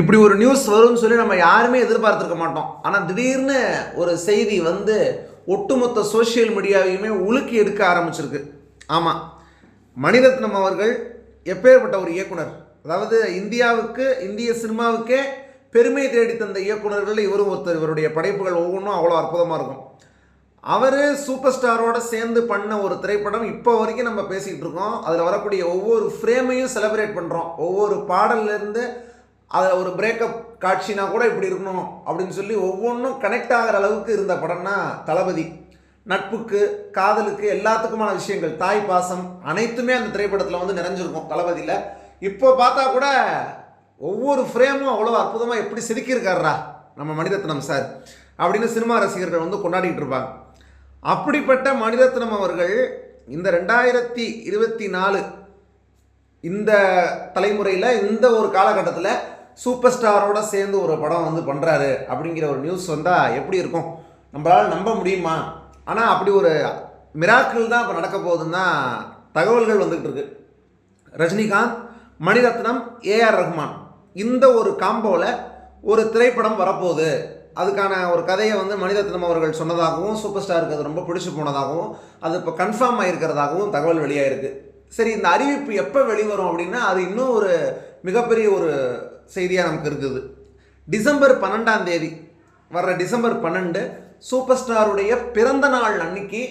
இப்படி ஒரு நியூஸ் வரும்னு சொல்லி நம்ம யாருமே எதிர்பார்த்துருக்க மாட்டோம். ஆனால் திடீர்னு ஒரு செய்தி வந்து ஒட்டுமொத்த சோஷியல் மீடியாவையுமே உலுக்கி எடுக்க ஆரம்பிச்சிருக்கு. ஆமாம் மணிரத்னம் அவர்கள் எப்பேற்பட்ட ஒரு இயக்குனர்? அதாவது இந்தியாவுக்கு இந்திய சினிமாவுக்கே பெருமை தேடி தந்த இயக்குநர்களில் இவரும் ஒருத்தர். இவருடைய படைப்புகள் ஒவ்வொன்றும் அவ்வளோ அற்புதமாக இருக்கும். அவர் சூப்பர் ஸ்டாரோட சேர்ந்து பண்ண ஒரு திரைப்படம் இப்போ வரைக்கும் நம்ம பேசிக்கிட்டு இருக்கோம். அதில் வரக்கூடிய ஒவ்வொரு ஃப்ரேமையும் செலிப்ரேட் பண்ணுறோம் ஒவ்வொரு பாடல்லேருந்து அதில் ஒரு பிரேக்கப் காட்சினா கூட இப்படி இருக்கணும் அப்படின்னு சொல்லி ஒவ்வொன்றும் கனெக்ட் ஆகிற அளவுக்கு இருந்த படம்னா தளபதி. நட்புக்கு காதலுக்கு எல்லாத்துக்குமான விஷயங்கள் தாய் பாசம் அனைத்துமே அந்த திரைப்படத்தில் வந்து நிறைஞ்சிருக்கும் தளபதியில். இப்போ பார்த்தா கூட ஒவ்வொரு ஃப்ரேமும் அவ்வளோ அற்புதமாக எப்படி செதுக்கியிருக்காரா நம்ம மணிரத்னம் சார் அப்படின்னு சினிமா ரசிகர்கள் வந்து கொண்டாடிட்டு இருப்பாங்க. அப்படிப்பட்ட மணிரத்னம் அவர்கள் இந்த ரெண்டாயிரத்தி இருபத்தி நாலு இந்த தலைமுறையில் இந்த ஒரு காலகட்டத்தில் சூப்பர் ஸ்டாரோட சேர்ந்து ஒரு படம் வந்து பண்ணுறாரு அப்படிங்கிற ஒரு நியூஸ் வந்தால் எப்படி இருக்கும்? நம்மளால் நம்ப முடியுமா? ஆனால் அப்படி ஒரு மிராக்கிள் தான் இப்போ நடக்க போகுதுன்னா தகவல்கள் வந்துகிட்டு இருக்கு. ரஜினிகாந்த் மணிரத்னம் ஏஆர் ரஹ்மான் இந்த ஒரு காம்போவில் ஒரு திரைப்படம் வரப்போகுது. அதுக்கான ஒரு கதையை வந்து மணிரத்னம் அவர்கள் சொன்னதாகவும் சூப்பர் ஸ்டாருக்கு அது ரொம்ப பிடிச்சி போனதாகவும் அது இப்போ கன்ஃபார்ம் ஆகிருக்கிறதாகவும் தகவல் வெளியாயிருக்கு. சரி இந்த அறிவிப்பு எப்போ வெளிவரும் அப்படின்னா அது இன்னும் ஒரு மிகப்பெரிய ஒரு செய்தியாக நமக்கு இருக்குது. டிசம்பர் பன்னெண்டாம் தேதி வர்ற டிசம்பர் பன்னெண்டு சூப்பர் ஸ்டாருடைய பிறந்த நாள் அன்னைக்கு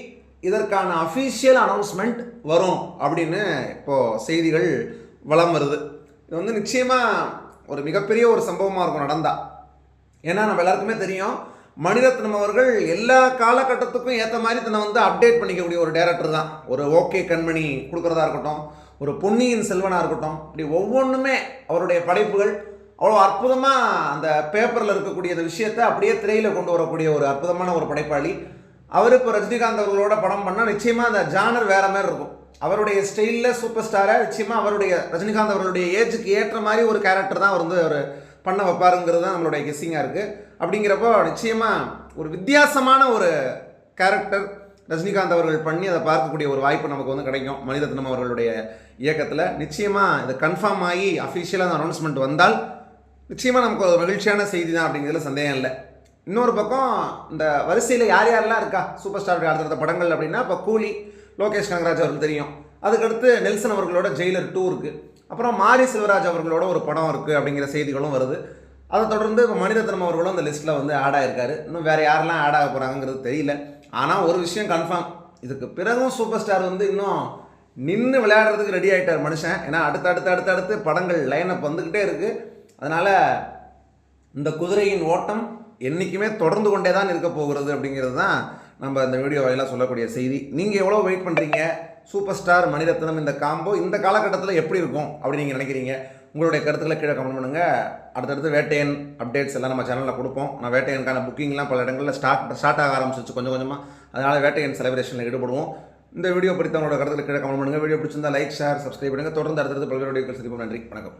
இதற்கான அஃபீஷியல் அனௌன்ஸ்மெண்ட் வரும் அப்படின்னு இப்போது செய்திகள் வலம் வருது. இது வந்து நிச்சயமாக ஒரு மிகப்பெரிய ஒரு சம்பவமாக இருக்கும் நடந்தா. ஏன்னா நம்ம எல்லாருக்குமே தெரியும் மணிரத்னம் அவர்கள் எல்லா காலகட்டத்துக்கும் ஏற்ற மாதிரி தன்னை வந்து அப்டேட் பண்ணிக்கக்கூடிய ஒரு டேரக்டர் தான். ஒரு ஓகே கண்மணி கொடுக்குறதா இருக்கட்டும் ஒரு பொன்னியின் செல்வனாக இருக்கட்டும் இப்படி ஒவ்வொன்றுமே அவருடைய படைப்புகள் அவ்வளோ அற்புதமாக அந்த பேப்பரில் இருக்கக்கூடிய அந்த விஷயத்தை அப்படியே திரையில் கொண்டு வரக்கூடிய ஒரு அற்புதமான ஒரு படைப்பாளி. அவர் இப்போ ரஜினிகாந்த் அவர்களோட படம் பண்ணால் நிச்சயமாக அந்த ஜானர் வேறு மாதிரி இருக்கும். அவருடைய ஸ்டைலில் சூப்பர் ஸ்டாரை நிச்சயமாக அவருடைய ரஜினிகாந்த் அவர்களுடைய ஏஜுக்கு ஏற்ற மாதிரி ஒரு கேரக்டர் தான் அவர் வந்து அவர் பண்ண வைப்பாருங்கிறது தான் நம்மளுடைய கெஸ்ஸிங்காக இருக்குது அப்படிங்கிறப்போ நிச்சயமாக ஒரு வித்தியாசமான ஒரு கேரக்டர் ரஜினிகாந்த் அவர்கள் பண்ணி அதை பார்க்கக்கூடிய ஒரு வாய்ப்பு நமக்கு வந்து கிடைக்கும். மணிரத்னம் அவர்களுடைய இயக்கத்தில். நிச்சயமாக இது கன்ஃபார்ம் ஆகி அஃபிஷியலாக அனௌன்ஸ்மெண்ட் வந்தால் நிச்சயமாக நமக்கு ஒரு மகிழ்ச்சியான செய்தி தான் அப்படிங்கிறதுல சந்தேகம் இல்லை. இன்னொரு பக்கம் இந்த வரிசையில் யார் யாரெல்லாம் இருக்கா? சூப்பர் ஸ்டார் அடுத்தடுத்த படங்கள் அப்படின்னா இப்போ கூலி லோகேஷ் கனகராஜ் அவர்கள் தெரியும். அதுக்கடுத்து நெல்சன் அவர்களோட ஜெயிலர் டூ இருக்குது அப்புறம் மாரி செல்வராஜ் அவர்களோட ஒரு படம் இருக்குது அப்படிங்கிற செய்திகளும் வருது. அதை தொடர்ந்து இப்போ மணிரத்னம் அவர்களும் அந்த லிஸ்ட்டில் வந்து ஆட் ஆகிருக்காரு இன்னும் வேறு யாரெல்லாம் ஆட் ஆக போகிறாங்கிறது தெரியல. ஆனால் ஒரு விஷயம் கன்ஃபார்ம் இதுக்கு பிறகும் சூப்பர் ஸ்டார் வந்து இன்னும் நின்று விளையாடுறதுக்கு ரெடி ஆகிட்டார் மனுஷன். ஏன்னா அடுத்து அடுத்து அடுத்து அடுத்து படங்கள் லைனப் வந்துக்கிட்டே இருக்குது அதனால் இந்த குதிரையின் ஓட்டம் என்றைக்குமே தொடர்ந்து கொண்டே தான் இருக்க போகிறது அப்படிங்கிறது தான் நம்ம இந்த வீடியோ வாயிலாக சொல்லக்கூடிய செய்தி. நீங்கள் எவ்வளோ வெயிட் பண்ணுறீங்க சூப்பர் ஸ்டார் மணிரத்னம் இந்த காம்போ இந்த காலகட்டத்தில் எப்படி இருக்கும் அப்படின்னு நீங்கள் நினைக்கிறீங்க? உங்களுடைய கருத்துக்களை கீழே கமெண்ட் பண்ணுங்கள் அடுத்தடுத்து வேட்டையன் அப்டேட்ஸ் எல்லாம் நம்ம சேனலில் கொடுப்போம். நான் வேட்டையனுக்கான புக்கிங்லாம் பல இடங்களில் ஸ்டார்ட் ஸ்டார்ட் ஆக ஆரம்பிச்சிச்சு கொஞ்சம் கொஞ்சமாக அதனால் வேட்டையன் செலிப்ரேஷனில் ஈடுபடுவோம். இந்த வீடியோ பிடித்தவங்களோட கருத்துக்களை கீழே கமெண்ட் பண்ணுங்கள் வீடியோ பிடிச்சிருந்தா லைக் ஷேர் சப்ஸ்கிரைப் பண்ணுங்கள் தொடர்ந்து அடுத்தடுத்து பல்வேறு வீடியோக்கள் சந்திப்போம். நன்றி. வணக்கம்.